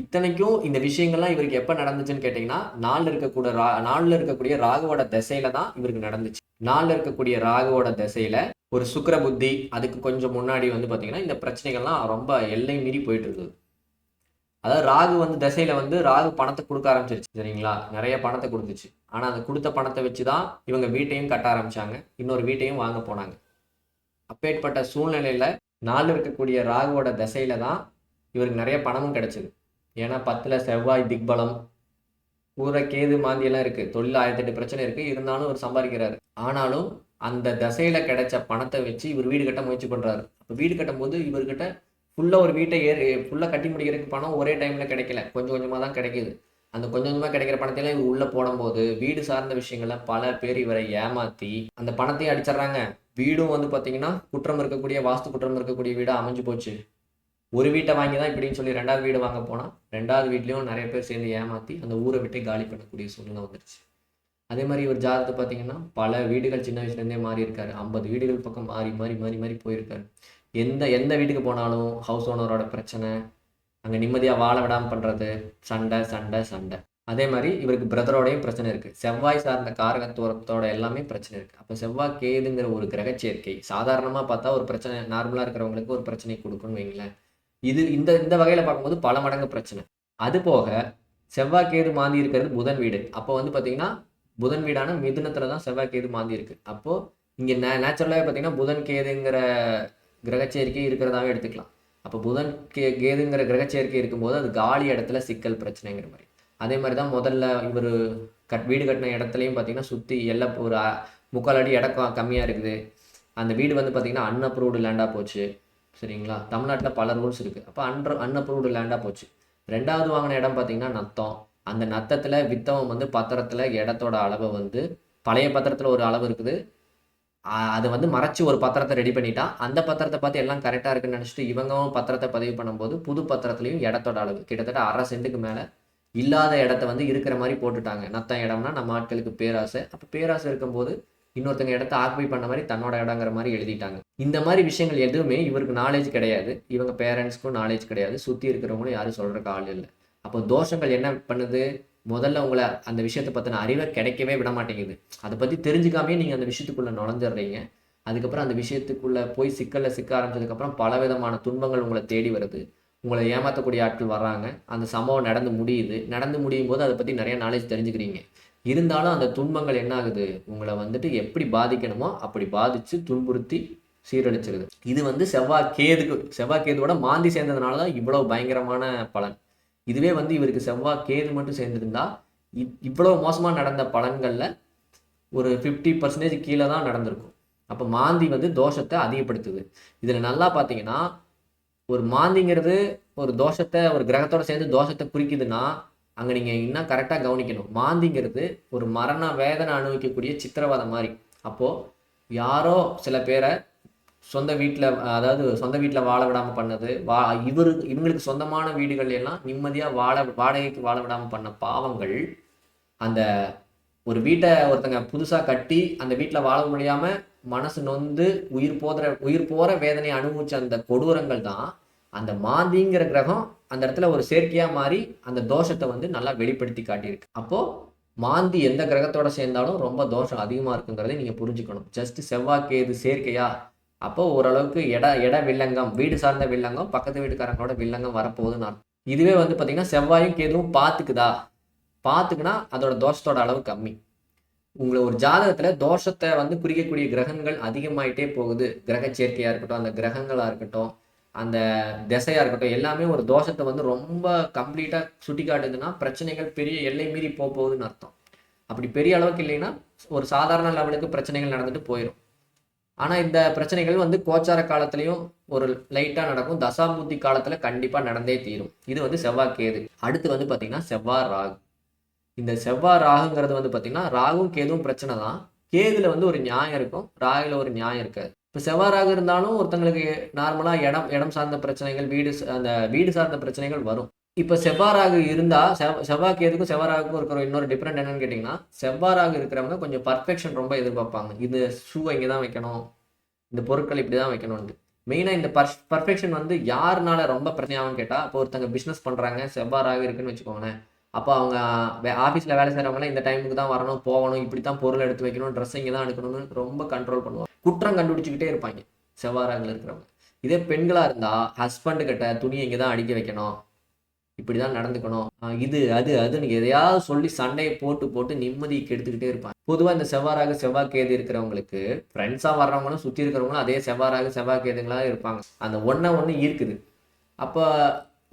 இத்தனைக்கும் இந்த விஷயங்கள்லாம் இவருக்கு எப்போ நடந்துச்சுன்னு கேட்டிங்கன்னா நாளில் இருக்கக்கூடிய ரா நாளில் இருக்கக்கூடிய ராகுவோட திசையில தான் இவருக்கு நடந்துச்சு. நாளில் இருக்கக்கூடிய ராகுவோட திசையில ஒரு சுக்கிர புத்தி அதுக்கு கொஞ்சம் முன்னாடி வந்து பார்த்தீங்கன்னா இந்த பிரச்சனைகள்லாம் ரொம்ப எல்லை மீறி போயிட்டு இருக்குது. அதாவது ராகு வந்து திசையில வந்து ராகு பணத்தை கொடுக்க ஆரம்பிச்சிருச்சு சரிங்களா? நிறைய பணத்தை கொடுத்துச்சு. ஆனால் அந்த கொடுத்த பணத்தை வச்சு தான் இவங்க வீட்டையும் கட்ட ஆரம்பிச்சாங்க. இன்னொரு வீட்டையும் வாங்க போனாங்க. அப்பேற்பட்ட சூழ்நிலையில் நாளில் இருக்கக்கூடிய ராகுவோட திசையில தான் இவருக்கு நிறைய பணமும் கிடைச்சிது. ஏன்னா பத்தில் செவ்வாய் திக்பலம் ஊரை கேது மாந்தியெல்லாம் இருக்குது தொழில் ஆயிரத்தெட்டு பிரச்சனை இருக்குது இருந்தாலும் அவர் சம்பாதிக்கிறாரு. ஆனாலும் அந்த தசையில் கிடைச்ச பணத்தை வச்சு இவர் வீடு கட்ட முயற்சி பண்ணுறாரு அப்போ வீடு கட்டும்போது இவர்கிட்ட ஃபுல்லாக ஒரு வீட்டை ஏறி ஃபுல்லாக கட்டி முடிக்கிறதுக்கு பணம் ஒரே டைமில் கிடைக்கல. கொஞ்சம் கொஞ்சமாக தான் கிடைக்கிது. அந்த கொஞ்சம் கொஞ்சமாக கிடைக்கிற பணத்தையெல்லாம் இவர் உள்ளே போடும்போது வீடு சார்ந்த விஷயங்கள பல பேர் இவரை ஏமாற்றி அந்த பணத்தையும் அடிச்சிடுறாங்க. வீடும் வந்து பார்த்தீங்கன்னா குற்றம் இருக்கக்கூடிய வாஸ்து குற்றம் இருக்கக்கூடிய வீடாக அமைஞ்சு போச்சு. ஒரு வீட்டை வாங்கி தான் இப்படின்னு சொல்லி ரெண்டாவது வீடு வாங்க போனால் ரெண்டாவது வீட்லேயும் நிறைய பேர் சேர்ந்து ஏமாற்றி அந்த ஊரை விட்டு காலி பண்ணக்கூடிய சூழ்நிலை வந்துருச்சு. அதே மாதிரி இவர் ஜாதகத்தை பார்த்தீங்கன்னா பல வீடுகள் சின்ன வயசுலேருந்தே மாறி இருக்காரு. ஐம்பது வீடுகள் பக்கம் மாறி மாறி மாறி மாறி போயிருக்காரு. எந்த எந்த வீட்டுக்கு போனாலும் ஹவுஸ் ஓனரோட பிரச்சனை அங்கே நிம்மதியாக வாழ விடாமல் பண்ணுறது சண்டை சண்டை சண்டை. அதே மாதிரி இவருக்கு பிரதரோடையும் பிரச்சனை இருக்குது செவ்வாய் சார்ந்த காரகத்துவத்தோட எல்லாமே பிரச்சனை இருக்குது அப்போ செவ்வாய் கேதுங்கிற ஒரு கிரக சேர்க்கை சாதாரணமாக பார்த்தா ஒரு பிரச்சனை நார்மலாக இருக்கிறவங்களுக்கு ஒரு பிரச்சனை கொடுக்குன்னு வைங்களேன். இது இந்த இந்த வகையில் பார்க்கும்போது பல மடங்கு பிரச்சனை. அது போக செவ்வாய் கேது மாந்தி இருக்கிறது புதன் வீடு. அப்போ வந்து பார்த்தீங்கன்னா புதன் வீடான மிதுனத்தில் தான் செவ்வாய் கேது மாந்தி இருக்குது அப்போது இங்கே நே நேச்சுரலாகவே பார்த்தீங்கன்னா புதன் கேதுங்கிற கிரகச்சேரிக்கை இருக்கிறதாவே எடுத்துக்கலாம். அப்போ புதன் கே கேதுங்கிற கிரகச்சேர்க்கை இருக்கும்போது அது காலி இடத்துல சிக்கல் பிரச்சனைங்கிற மாதிரி. அதே மாதிரி தான் முதல்ல இவர் கட் வீடு கட்டின இடத்துலையும் பார்த்தீங்கன்னா சுற்றி எல்லாம் ஒரு முக்கால் அடி இடம் கம்மியாக இருக்குது. அந்த வீடு வந்து பார்த்தீங்கன்னா அன்அப்ரூவ்டு லேண்டாக போச்சு. சரிங்களா? தமிழ்நாட்டில் பல ரூல்ஸ் இருக்குது அப்போ அன்ற அன்அப்ரூவ்டு லேண்டாக போச்சு. ரெண்டாவது வாங்கின இடம் பார்த்தீங்கன்னா நத்தம். அந்த நத்தத்தில் வித்தவன் வந்து பத்திரத்தில் இடத்தோட அளவை வந்து பழைய பத்திரத்தில் ஒரு அளவு இருக்குது. அது வந்து மறைச்சு ஒரு பத்திரத்தை ரெடி பண்ணிட்டான். அந்த பத்திரத்தை பார்த்து எல்லாம் கரெக்டாக இருக்குன்னு நினச்சிட்டு இவங்கவும் பத்திரத்தை பதிவு பண்ணும்போது புது பத்திரத்துலையும் இடத்தோட அளவு. கிட்டத்தட்ட அரை சென்ட்டுக்கு மேலே இல்லாத இடத்த வந்து இருக்கிற மாதிரி போட்டுட்டாங்க. நத்தம் இடம்னா நம்ம ஆட்களுக்கு பேராசை. அப்போ பேராசை இருக்கும்போது இன்னொருத்தங்க இடத்த ஆக்குபை பண்ண மாதிரி தன்னோட இடங்கிற மாதிரி எழுதிட்டாங்க. இந்த மாதிரி விஷயங்கள் எதுவுமே இவருக்கு நாலேஜ் கிடையாது. இவங்க பேரண்ட்ஸ்க்கும் நாலேஜ் கிடையாது. சுற்றி இருக்கிறவங்களும் யாரும் சொல்கிறக்கு ஆள் இல்லை. அப்போ தோஷங்கள் என்ன பண்ணுது? முதல்ல உங்களை அந்த விஷயத்தை பற்றின அறிவை கிடைக்கவே விட மாட்டேங்குது. அதை பற்றி தெரிஞ்சுக்காமே நீங்கள் அந்த விஷயத்துக்குள்ளே நுழைஞ்சிடுறீங்க. அதுக்கப்புறம் அந்த விஷயத்துக்குள்ளே போய் சிக்கலில் சிக்க ஆரம்பிச்சதுக்கப்புறம் பலவிதமான துன்பங்கள் உங்களை தேடி வருது. உங்களை ஏமாற்றக்கூடிய ஆட்கள் வர்றாங்க. அந்த சம்பவம் நடந்து முடியுது. நடந்து முடியும் போது அதை பற்றி நிறைய நாலேஜ் தெரிஞ்சுக்கிறீங்க. இருந்தாலும் அந்த துன்பங்கள் என்ன ஆகுது? உங்களை வந்துட்டு எப்படி பாதிக்கணுமோ அப்படி பாதித்து துன்புறுத்தி சீரழிச்சிருது. இது வந்து செவ்வாய் கேதுக்கு செவ்வாய் கேதுவோட மாந்தி சேர்ந்ததுனால தான் இவ்வளோ பயங்கரமான பலன். இதுவே வந்து இவருக்கு செவ்வாய் கேது மட்டும் சேர்ந்துருந்தா இ- இவ்வளோ மோசமாக நடந்த பலன்களில் ஒரு ஃபிஃப்டி பர்சன்டேஜ் கீழே தான் நடந்திருக்கும். அப்போ மாந்தி வந்து தோஷத்தை அதிகப்படுத்துது. இதில் நல்லா பார்த்தீங்கன்னா ஒரு மாந்திங்கிறது ஒரு தோஷத்தை ஒரு கிரகத்தோட சேர்ந்து தோஷத்தை குறிக்குதுன்னா அங்கே நீங்கள் இன்னும் கரெக்டாக கவனிக்கணும். மாந்திங்கிறது ஒரு மரண வேதனை அனுபவிக்கக்கூடிய சித்திரவதை மாதிரி. அப்போது யாரோ சில பேரை சொந்த வீட்டில் அதாவது சொந்த வீட்டில் வாழ விடாமல் பண்ணது வா இவரு இவங்களுக்கு சொந்தமான வீடுகள் எல்லாம் நிம்மதியாக வாழ வாடகைக்கு வாழ விடாமல் பண்ண பாவங்கள் அந்த ஒரு வீட்டை ஒருத்தங்க புதுசாக கட்டி அந்த வீட்டில் வாழ முடியாமல் மனசு நொந்து உயிர் போகிற உயிர் போகிற வேதனையை அனுபவிச்ச அந்த கொடூரங்கள் தான் அந்த மாந்திங்கிற கிரகம் அந்த இடத்துல ஒரு செயற்கையாக மாறி அந்த தோஷத்தை வந்து நல்லா வெளிப்படுத்தி காட்டியிருக்கு. அப்போது மாந்தி எந்த கிரகத்தோட சேர்ந்தாலும் ரொம்ப தோஷம் அதிகமாக இருக்குங்கிறதை நீங்கள் புரிஞ்சுக்கணும். ஜஸ்ட் செவ்வாய்க்கேது சேர்க்கையா அப்போது ஓரளவுக்கு இட இட வில்லங்கம் வீடு சார்ந்த வில்லங்கம் பக்கத்து வீட்டுக்காரங்களோட வில்லங்கம் வரப்போகுதுன்னு அர்த்தம். இதுவே வந்து பார்த்தீங்கன்னா செவ்வாயும் கேதுவும் பார்த்துக்குதா? பார்த்துக்குன்னா அதோட தோஷத்தோட அளவு கம்மி. உங்களை ஒரு ஜாதகத்தில் தோஷத்தை வந்து குறிக்கக்கூடிய கிரகங்கள் அதிகமாயிட்டே போகுது. கிரக சேர்க்கையாக இருக்கட்டும் அந்த கிரகங்களாக இருக்கட்டும் அந்த திசையாக இருக்கட்டும் எல்லாமே ஒரு தோஷத்தை வந்து ரொம்ப கம்ப்ளீட்டாக சுட்டி காட்டுதுன்னா பிரச்சனைகள் பெரிய எல்லை மீறி போக போகுதுன்னு அர்த்தம். அப்படி பெரிய அளவுக்கு இல்லைன்னா ஒரு சாதாரண லெவலுக்கு பிரச்சனைகள் நடந்துட்டு போயிடும் ஆனால் இந்த பிரச்சனைகள் வந்து கோச்சார காலத்துலேயும் ஒரு லைட்டாக நடக்கும். தசாபூர்த்தி காலத்தில் கண்டிப்பாக நடந்தே தீரும். இது வந்து செவ்வாய் கேது. அடுத்து வந்து பார்த்தீங்கன்னா செவ்வாய் ராகு. இந்த செவ்வாய் ராகுங்கிறது வந்து பார்த்தீங்கன்னா ராகும் கேதுவும் பிரச்சனை தான். கேதுல வந்து ஒரு நியாயம் இருக்கும். ராகுல ஒரு நியாயம் இருக்காது. இப்போ செவ்வாய் ராகு இருந்தாலும் ஒருத்தங்களுக்கு நார்மலாக இடம் இடம் சார்ந்த பிரச்சனைகள் வீடு அந்த வீடு சார்ந்த பிரச்சனைகள் வரும். இப்போ செவ்வாய் இருந்தால் செவ் செவ்வாய் கேதுக்கும் செவ்வாய் இருக்கிற இன்னொரு டிஃப்ரெண்ட் என்னன்னு கேட்டிங்கன்னா செவ்வாய் இருக்கிறவங்க கொஞ்சம் பர்ஃபெக்ஷன் ரொம்ப எதிர்பார்ப்பாங்க. இந்த ஷூவை இங்கே தான் வைக்கணும். இந்த பொருட்கள் இப்படி தான் வைக்கணும்னு மெயினாக இந்த பர் பர்ஃபெக்ஷன் வந்து யாருனால ரொம்ப பிரச்சனையாகும்னு கேட்டால் இப்போ ஒருத்தங்க பிஸ்னஸ் பண்ணுறாங்க செவ்வாறாக இருக்குன்னு வச்சுக்கோங்களேன். அப்போ அவங்க ஆஃபீஸில் வேலை செய்கிறவங்களாம் இந்த டைமுக்கு தான் வரணும் போகணும் இப்படி தான் பொருள் எடுத்து வைக்கணும் ட்ரெஸ் இங்கே தான் எடுக்கணும்னு ரொம்ப கண்ட்ரோல் பண்ணுவாங்க. குற்றம் கண்டுபிடிச்சிக்கிட்டே இருப்பாங்க செவ்வாறாக இருக்கிறவங்க. இதே பெண்களாக இருந்தால் ஹஸ்பண்டு கிட்ட துணி இங்கே தான் அடிக்க வைக்கணும். இப்படி தான் நடந்துக்கணும் இது அது அதுன்னு எதையாவது சொல்லி சண்டையை போட்டு போட்டு நிம்மதி கெடுத்துக்கிட்டே இருப்பாங்க. பொதுவாக இந்த செவ்வாறாக செவ்வாய் கேது இருக்கிறவங்களுக்கு ஃப்ரெண்ட்ஸாக வர்றவங்களும் சுற்றி இருக்கிறவங்களும் அதே செவ்வாறாக செவ்வாய் கேதுங்களாக இருப்பாங்க. அந்த ஒன்றை ஒன்று ஈர்க்குது அப்போ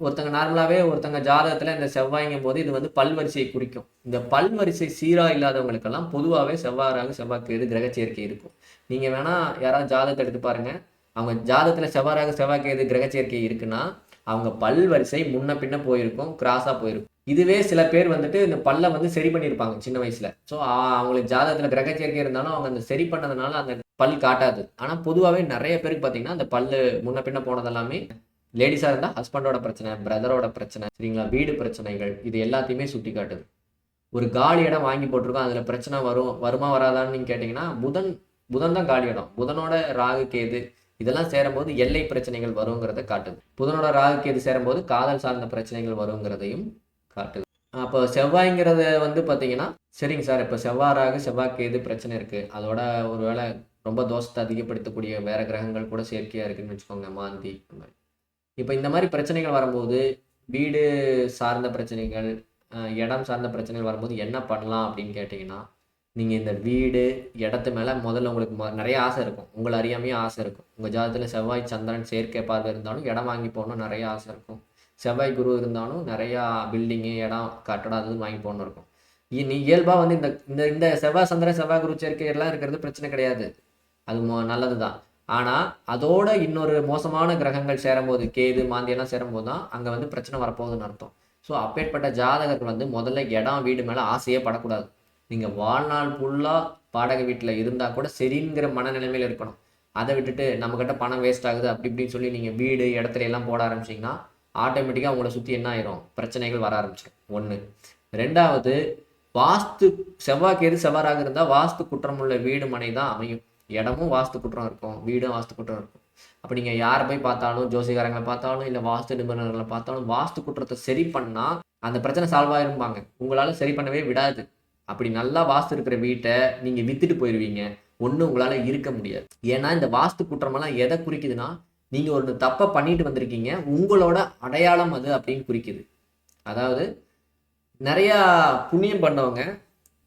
ஒருத்தங்க நார்மலாகவே ஒருத்தங்க ஜாதகத்தில் இந்த செவ்வாய்ங்கும் போது இது வந்து பல்வரிசையை குறிக்கும். இந்த பல்வரிசை சீராக இல்லாதவங்களுக்கெல்லாம் பொதுவாகவே செவ்வாறாக செவ்வாய்க்கு எது கிரக சேர்க்கை இருக்கும். நீங்கள் வேணால் யாராவது ஜாதகத்தை எடுத்து பாருங்க. அவங்க ஜாதகத்தில் செவ்வாறாக செவ்வாய்க்கு எது கிரக சேர்க்கை இருக்குன்னா அவங்க பல் வரிசை முன்ன பின்ன போயிருக்கும் கிராஸாக போயிருக்கும். இதுவே சில பேர் வந்துட்டு இந்த பல்லை வந்து சரி பண்ணியிருப்பாங்க சின்ன வயசுல. ஸோ அவங்களுக்கு ஜாதகத்தில் கிரக சேர்க்கை இருந்தாலும் அவங்க அந்த சரி பண்ணதுனால அந்த பல் காட்டாது. ஆனால் பொதுவாகவே நிறைய பேருக்கு பார்த்தீங்கன்னா அந்த பல்லு முன்ன பின்ன போனதெல்லாமே லேடிஸாக இருந்தால் ஹஸ்பண்டோட பிரச்சனை பிரதரோட பிரச்சனை சரிங்களா? வீடு பிரச்சனைகள் இது எல்லாத்தையுமே சுட்டி காட்டுது. ஒரு காலி இடம் வாங்கி போட்டிருக்கோம் அதில் பிரச்சனை வரும் வருமா வராதான்னு நீங்கள் கேட்டிங்கன்னா புதன் புதன் தான் காலி இடம். புதனோட ராகு கேது இதெல்லாம் சேரும்போது எல்லை பிரச்சனைகள் வருங்கிறத காட்டுது. புதனோட ராகு கேது சேரும்போது காதல் சார்ந்த பிரச்சனைகள் வருங்கிறதையும் காட்டுது. அப்போ செவ்வாய்ங்கிறத வந்து பார்த்தீங்கன்னா சரிங்க சார் இப்போ செவ்வாறாக செவ்வாய் கேது பிரச்சனை இருக்குது அதோட ஒருவேளை ரொம்ப தோஷத்தை அதிகப்படுத்தக்கூடிய வேற கிரகங்கள் கூட செயற்கையாக இருக்குன்னு வச்சுக்கோங்க மாந்தி இந்த மாதிரி. இப்போ இந்த மாதிரி பிரச்சனைகள் வரும்போது வீடு சார்ந்த பிரச்சனைகள் இடம் சார்ந்த பிரச்சனைகள் வரும்போது என்ன பண்ணலாம் அப்படின்னு கேட்டிங்கன்னா நீங்கள் இந்த வீடு இடத்து மேலே முதல்ல உங்களுக்கு மொ- நிறைய ஆசை இருக்கும். உங்களை அறியாமையே ஆசை இருக்கும். உங்கள் ஜாதத்தில் செவ்வாய் சந்திரன் செயற்கை பார்வை இருந்தாலும் இடம் வாங்கி போகணும் நிறைய ஆசை இருக்கும். செவ்வாய் குரு இருந்தாலும் நிறையா பில்டிங்கு இடம் கட்டடம் அது வாங்கி போகணும் இருக்கும். நீ இயல்பாக வந்து இந்த இந்த இந்த செவ்வாய் சந்திரன் செவ்வாய் குரு சேர்க்கை எல்லாம் இருக்கிறது பிரச்சனை கிடையாது. அது மோ நல்லது தான் ஆனால் அதோட இன்னொரு மோசமான கிரகங்கள் சேரும்போது கேது மாந்தியெல்லாம் சேரும்போது தான் அங்கே வந்து பிரச்சனை வரப்போகுதுன்னு அர்த்தம். ஸோ அப்பேற்பட்ட ஜாதகர்கள் வந்து முதல்ல இடம் வீடு மேலே ஆசையே படக்கூடாது. நீங்கள் வாழ்நாள் ஃபுல்லாக வாடகை வீட்டில் இருந்தால் கூட சரிங்கிற மனநிலைமையில் இருக்கணும். அதை விட்டுட்டு நம்மக்கிட்ட பணம் வேஸ்ட் ஆகுது அப்படி இப்படின்னு சொல்லி நீங்கள் வீடு இடத்துல எல்லாம் போட ஆரம்பிச்சிங்கன்னா ஆட்டோமேட்டிக்காக உங்களை சுற்றி என்ன ஆயிரும்? பிரச்சனைகள் வர ஆரம்பிச்சிடும் ஒன்று ரெண்டாவது வாஸ்து செவ்வாய்க்கேது எது செவ்வாறாக இருந்தால் வாஸ்து குற்றம் உள்ள வீடு மனை தான் அமையும். இடமும் வாஸ்து குற்றம் இருக்கும் வீடும் வாஸ்து குற்றம் இருக்கும். அப்போ நீங்கள் யாரை போய் பார்த்தாலும் ஜோசிகாரங்களை பார்த்தாலும் இல்லை வாஸ்து நிபுணர்களை பார்த்தாலும் வாஸ்து குற்றத்தை சரி பண்ணால் அந்த பிரச்சனை சால்வ் ஆயிருப்பாங்க உங்களால் சரி பண்ணவே விடாது. அப்படி நல்லா வாஸ்து இருக்கிற வீட்டை நீங்கள் வித்துட்டு போயிடுவீங்க ஒன்றும் உங்களால் இருக்க முடியாது. ஏன்னா இந்த வாஸ்து குற்றமெல்லாம் எதை குறிக்குதுன்னா நீங்கள் ஒன்று தப்பை பண்ணிட்டு வந்திருக்கீங்க. உங்களோட அடையாளம் அது அப்படின்னு குறிக்குது. அதாவது நிறையா புண்ணியம் பண்ணவங்க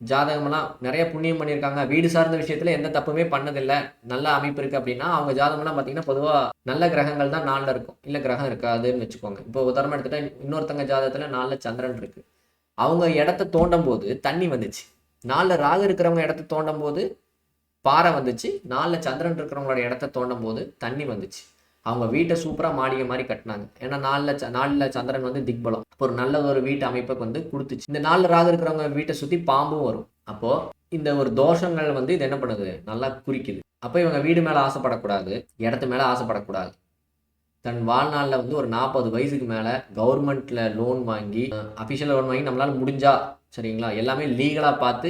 ஜாதகமெல்லாம் நிறைய புண்ணியம் பண்ணியிருக்காங்க. வீடு சார்ந்த விஷயத்துல எந்த தப்புமே பண்ணதில்லை. நல்ல அமைப்பு இருக்கு அப்படின்னா அவங்க ஜாதகம்லாம் பார்த்தீங்கன்னா பொதுவாக நல்ல கிரகங்கள் தான் நாளில் இருக்கும். இல்லை கிரகம் இருக்காதுன்னு வச்சுக்கோங்க. இப்போ உதாரணம் எடுத்துட்டா இன்னொருத்தங்க ஜாதகத்துல நாளில் சந்திரன் இருக்குது அவங்க இடத்த தோண்டும் போது தண்ணி வந்துச்சு. நாளில் ராகு இருக்கிறவங்க இடத்த தோண்டும் போது பாறை வந்துச்சு. நாளில் சந்திரன் இருக்கிறவங்களோட இடத்த தோண்டும் போது தண்ணி வந்துச்சு. அவங்க வீட்டை சூப்பராக மாளிகை மாதிரி கட்டினாங்க. ஏன்னா நாளில் ச நாளில் சந்திரன் வந்து திக்பலம். ஒரு நல்ல ஒரு வீட்டு அமைப்புக்கு வந்து கொடுத்துச்சு. இந்த நாளில் ராகு இருக்கிறவங்க வீட்டை சுற்றி பாம்பும் வரும். அப்போது இந்த ஒரு தோஷங்கள் வந்து இது என்ன பண்ணுது? நல்லா குறிக்குது. அப்போ இவங்க வீடு மேலே ஆசைப்படக்கூடாது. இடத்து மேலே ஆசைப்படக்கூடாது. தன் வாழ்நாளில் வந்து ஒரு நாற்பது வயசுக்கு மேலே கவர்மெண்ட்டில் லோன் வாங்கி அஃபிஷியல் லோன் வாங்கி நம்மளால் முடிஞ்சா சரிங்களா? எல்லாமே லீகலாக பார்த்து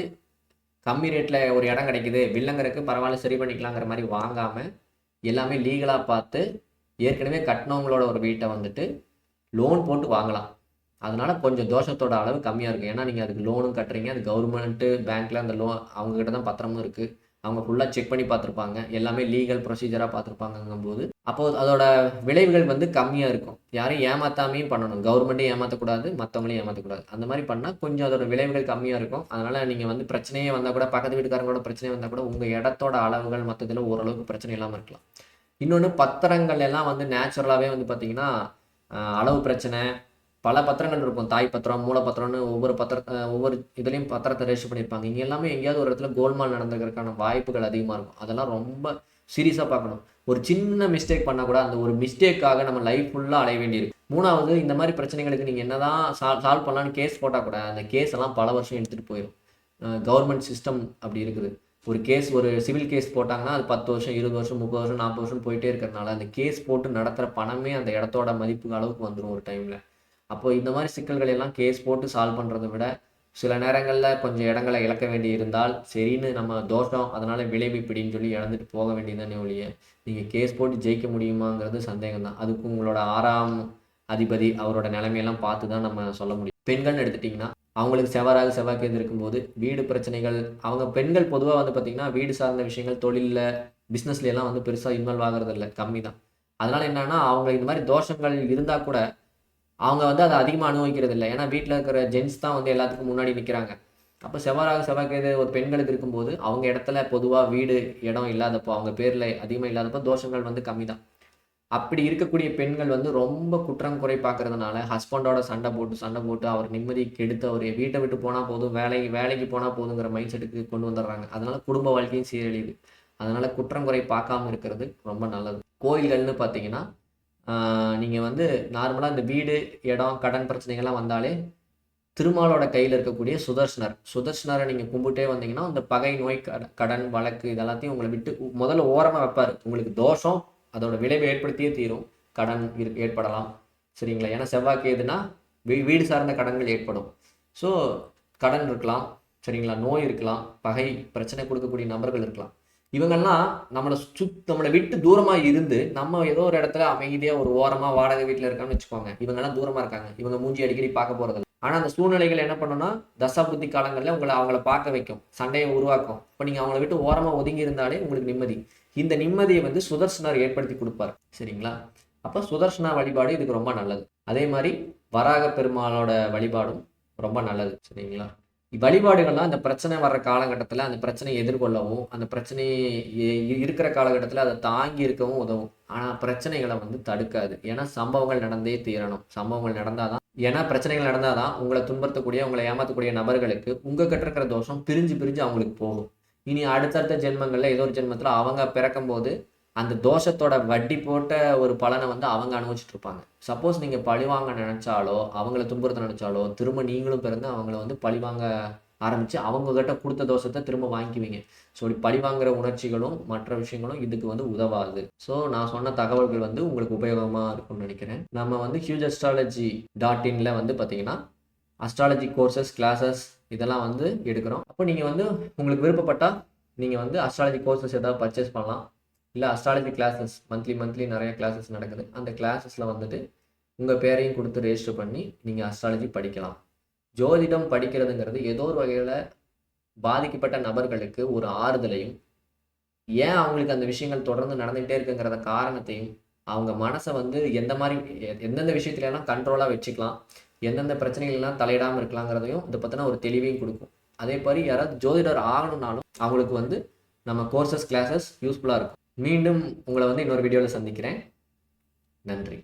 கம்மி ரேட்டில் ஒரு இடம் கிடைக்குது வில்லங்கருக்கு பரவாயில்ல சரி பண்ணிக்கலாங்கிற மாதிரி வாங்காமல் எல்லாமே லீகலாக பார்த்து ஏற்கனவே கட்டினவங்களோட ஒரு வீட்டை வந்துட்டு லோன் போட்டு வாங்கலாம். அதனால் கொஞ்சம் தோஷத்தோட அளவு கம்மியாக இருக்கும். ஏன்னா நீங்கள் அதுக்கு லோனும் கட்டுறீங்க அது கவர்மெண்ட்டு பேங்க்கில் அந்த லோன் அவங்கக்கிட்ட தான் பத்திரமும் இருக்குது அவங்க ஃபுல்லாக செக் பண்ணி பார்த்துருப்பாங்க. எல்லாமே லீகல் ப்ரொசீஜராக பார்த்துருப்பாங்கங்கும்போது அப்போது அதோட விளைவுகள் வந்து கம்மியாக இருக்கும். யாரையும் ஏமாத்தாமையும் பண்ணணும். கவர்மெண்ட்டையும் ஏமாற்றக்கூடாது மற்றவங்களையும் ஏமாற்றக்கூடாது அந்த மாதிரி பண்ணால் கொஞ்சம் அதோட விளைவுகள் கம்மியாக இருக்கும். அதனால் நீங்கள் வந்து பிரச்சனையே வந்தால் கூட பக்கத்து வீட்டுக்காரங்களோட பிரச்சனை வந்தால் கூட உங்கள் இடத்தோட அளவுகள் மற்றதில் ஓரளவுக்கு பிரச்சனை இல்லாமல் இருக்கலாம். இன்னொன்று பத்திரங்கள் எல்லாம் வந்து நேச்சுரலாகவே வந்து பார்த்திங்கன்னா அளவு பிரச்சனை பல பத்திரங்கள் இருக்கும். தாய் பத்திரம் மூல பத்திரம்னு ஒவ்வொரு பத்திர ஒவ்வொரு இதுலேயும் பத்திரத்தை ரெஜிஸ்டர் பண்ணியிருப்பாங்க. இங்கே எல்லாமே எங்கேயாவது ஒரு இடத்துல கோல்மால் நடந்துக்கிறதுக்கான வாய்ப்புகள் அதிகமாக இருக்கும். அதெல்லாம் ரொம்ப சீரியஸாக பார்க்கணும். ஒரு சின்ன மிஸ்டேக் பண்ணால் கூட அந்த ஒரு மிஸ்டேக்காக நம்ம லைஃப் ஃபுல்லாக அலைய வேண்டியிருக்கு. மூணாவது இந்த மாதிரி பிரச்சனைகளுக்கு நீங்கள் என்னதான் சால் சால்வ் பண்ணலான்னு கேஸ் போட்டால் கூட அந்த கேஸ் எல்லாம் பல வருஷம் எடுத்துகிட்டு போயிடும் கவர்மெண்ட் சிஸ்டம் அப்படி இருக்குது. ஒரு கேஸ் ஒரு சிவில் கேஸ் போட்டாங்கன்னா அது பத்து வருஷம் இருபது வருஷம் முப்பது வருஷம் நாற்பது வருஷம் போயிட்டே இருக்கிறதுனால அந்த கேஸ் போட்டு நடத்துகிற பணமே அந்த இடத்தோட மதிப்பு அளவுக்கு வந்துடும் ஒரு டைமில் அப்போ இந்த மாதிரி சிக்கல்கள் எல்லாம் கேஸ் போட்டு சால்வ் பண்ணுறதை விட சில நேரங்களில் கொஞ்சம் இடங்களை இழக்க வேண்டி இருந்தால் சரின்னு நம்ம தோஷம் அதனால் விளைவு இப்படின்னு சொல்லி இழந்துட்டு போக வேண்டியதானே ஒழிய நீங்கள் கேஸ் போட்டு ஜெயிக்க முடியுமாங்கிறது சந்தேகம் தான். அதுக்கு உங்களோட ஆறாம் அதிபதி அவரோட நிலைமையெல்லாம் பார்த்து தான் நம்ம சொல்ல முடியும். பெண்கள்னு எடுத்துட்டிங்கன்னா அவங்களுக்கு செவ்வாறாக செவ்வாய்க்கு இருக்கும்போது வீடு பிரச்சனைகள் அவங்க பெண்கள் பொதுவாக வந்து பார்த்திங்கன்னா வீடு சார்ந்த விஷயங்கள் தொழிலில் பிஸ்னஸ்ல எல்லாம் வந்து பெருசாக இன்வால்வ் ஆகிறது இல்லை கம்மி தான். அதனால் என்னன்னா அவங்க இந்த மாதிரி தோஷங்கள் இருந்தால் கூட அவங்க வந்து அதை அதிகமாக அனுபவிக்கிறது இல்லை ஏன்னா வீட்டில் இருக்கிற ஜென்ஸ் தான் வந்து எல்லாத்துக்கும் முன்னாடி நிற்கிறாங்க அப்போ செவ்வாறாக செவ்வாய்க்கேது ஒரு பெண்களுக்கு இருக்கும்போது அவங்க இடத்துல பொதுவாக வீடு இடம் இல்லாதப்போ அவங்க பேரில் அதிகமாக இல்லாதப்போ தோஷங்கள் வந்து கம்மி தான். அப்படி இருக்கக்கூடிய பெண்கள் வந்து ரொம்ப குற்றம் குறை பார்க்கறதுனால ஹஸ்பண்டோட சண்டை போட்டு சண்டை போட்டு அவர் நிம்மதி கெடுத்து அவர் வீட்டை விட்டு போனால் போதும் வேலைக்கு வேலைக்கு போனால் போதுங்கிற மைண்ட் செட்டுக்கு கொண்டு வந்துடுறாங்க. அதனால குடும்ப வாழ்க்கையும் சீரழியுது. அதனால குற்றம் குறை பார்க்காம இருக்கிறது ரொம்ப நல்லது. கோயில்கள்னு பார்த்தீங்கன்னா நீங்கள் வந்து நார்மலாக இந்த வீடு இடம் கடன் பிரச்சனைகள்லாம் வந்தாலே திருமாலோட கையில் இருக்கக்கூடிய சுதர்ஷனர் சுதர்ஷனரை நீங்கள் கும்பிட்டே வந்தீங்கன்னா அந்த பகை நோய் கடன் கடன் வழக்கு இதெல்லாத்தையும் உங்களை விட்டு முதல்ல ஓரமாக வைப்பார். உங்களுக்கு தோஷம் அதோட விளைவை ஏற்படுத்தியே தீரும். கடன் இரு ஏற்படலாம். சரிங்களா? ஏன்னா செவ்வாய்க்கு எதுனா வீ வீடு சார்ந்த கடன்கள் ஏற்படும். ஸோ கடன் இருக்கலாம். சரிங்களா? நோய் இருக்கலாம். பகை பிரச்சனை கொடுக்கக்கூடிய நபர்கள் இருக்கலாம். இவங்கெல்லாம் நம்மளை சு நம்மளை விட்டு தூரமாக இருந்து நம்ம ஏதோ ஒரு இடத்துல அமைதியாக ஒரு ஓரமாக வாடகை வீட்டில் இருக்கான்னு வச்சுக்கோங்க. இவங்கெல்லாம் தூரமாக இருக்காங்க. இவங்க மூஞ்சி அடிக்கடி பார்க்க போகிறதில்ல ஆனால் அந்த சூழ்நிலைகள் என்ன பண்ணுன்னா தசா புத்தி காலங்களில் உங்களை அவங்கள பார்க்க வைக்கும். சண்டையை உருவாக்கும். இப்போ நீங்கள் அவங்கள விட்டு ஓரமாக ஒதுங்கி இருந்தாலே உங்களுக்கு நிம்மதி. இந்த நிம்மதியை வந்து சுதர்சனர் ஏற்படுத்தி கொடுப்பார். சரிங்களா? அப்போ சுதர்சனா வழிபாடு இதுக்கு ரொம்ப நல்லது. அதே மாதிரி வராக பெருமாளோட வழிபாடும் ரொம்ப நல்லது. சரிங்களா? வழிபாடுகள்லாம் அந்த பிரச்சனை வர்ற காலகட்டத்தில் அந்த பிரச்சனையை எதிர்கொள்ளவும் அந்த பிரச்சனையை இருக்கிற காலகட்டத்தில் அதை தாங்கி இருக்கவும் உதவும். ஆனால் பிரச்சனைகளை வந்து தடுக்காது. ஏன்னா சம்பவங்கள் நடந்தே தீரணும். சம்பவங்கள் நடந்தால் தான் ஏன்னா பிரச்சனைகள் நடந்தாதான் உங்களை துன்புறுத்தக்கூடிய உங்களை ஏமாற்றக்கூடிய நபர்களுக்கு உங்கள் கட்டிருக்கிற தோஷம் பிரிஞ்சு பிரிஞ்சு அவங்களுக்கு போகும். இனி அடுத்தடுத்த ஜென்மங்களில் ஏதோ ஒரு ஜென்மத்தில் அவங்க பிறக்கும்போது அந்த தோஷத்தோட வட்டி போட்ட ஒரு பலனை வந்து அவங்க அனுபவிச்சுட்டு இருப்பாங்க சப்போஸ் நீங்க பழிவாங்க நினைச்சாலோ அவங்கள துன்புறுத்த நினைச்சாலோ திரும்ப நீங்களும் பிறந்து அவங்கள வந்து பழிவாங்க ஆரம்பிச்சு அவங்க கிட்ட கொடுத்த தோஷத்தை திரும்ப வாங்கிக்குவீங்க. ஸோ இப்படி பழிவாங்குற உணர்ச்சிகளும் மற்ற விஷயங்களும் இதுக்கு வந்து உதவாது. ஸோ நான் சொன்ன தகவல்கள் வந்து உங்களுக்கு உபயோகமாக இருக்கும்னு நினைக்கிறேன். நம்ம வந்து ஹியூஜ் அஸ்ட்ராலஜி டாட் இன்ல வந்து பார்த்தீங்கன்னா அஸ்ட்ராலஜி கோர்சஸ் கிளாஸஸ் இதெல்லாம் வந்து எடுக்கிறோம். அப்போ நீங்கள் வந்து உங்களுக்கு விருப்பப்பட்டால் நீங்கள் வந்து அஸ்ட்ராலஜி கோர்சஸ் ஏதாவது பர்ச்சேஸ் பண்ணலாம். இல்லை அஸ்ட்ராலஜி கிளாஸஸ் மந்த்லி மந்த்லி நிறைய கிளாஸஸ் நடக்குது. அந்த கிளாஸஸில் வந்துட்டு உங்கள் பேரையும் கொடுத்து ரெஜிஸ்டர் பண்ணி நீங்கள் அஸ்ட்ராலஜி படிக்கலாம். ஜோதிடம் படிக்கிறதுங்கிறது ஏதோ ஒரு வகையில் பாதிக்கப்பட்ட நபர்களுக்கு ஒரு ஆறுதலையும் ஏன் அவங்களுக்கு அந்த விஷயங்கள் தொடர்ந்து நடந்துகிட்டே இருக்குங்கிறத காரணத்தையும் அவங்க மனசை வந்து எந்த மாதிரி எ- எந்தெந்த விஷயத்துலலாம் கண்ட்ரோலாக வச்சுக்கலாம் எந்தெந்த பிரச்சனைகள்லாம் தலையிடாமல் இருக்கலாங்கிறதையும் இதை பற்றின ஒரு தெளிவையும் கொடுக்கும். அதே மாதிரி யாராவது ஜோதிடர் ஆகணும்னாலும் அவங்களுக்கு வந்து நம்ம கோர்சஸ் கிளாஸஸ் யூஸ்ஃபுல்லாக இருக்கும். மீண்டும் உங்களை வந்து இன்னொரு வீடியோவில் சந்திக்கிறேன். நன்றி.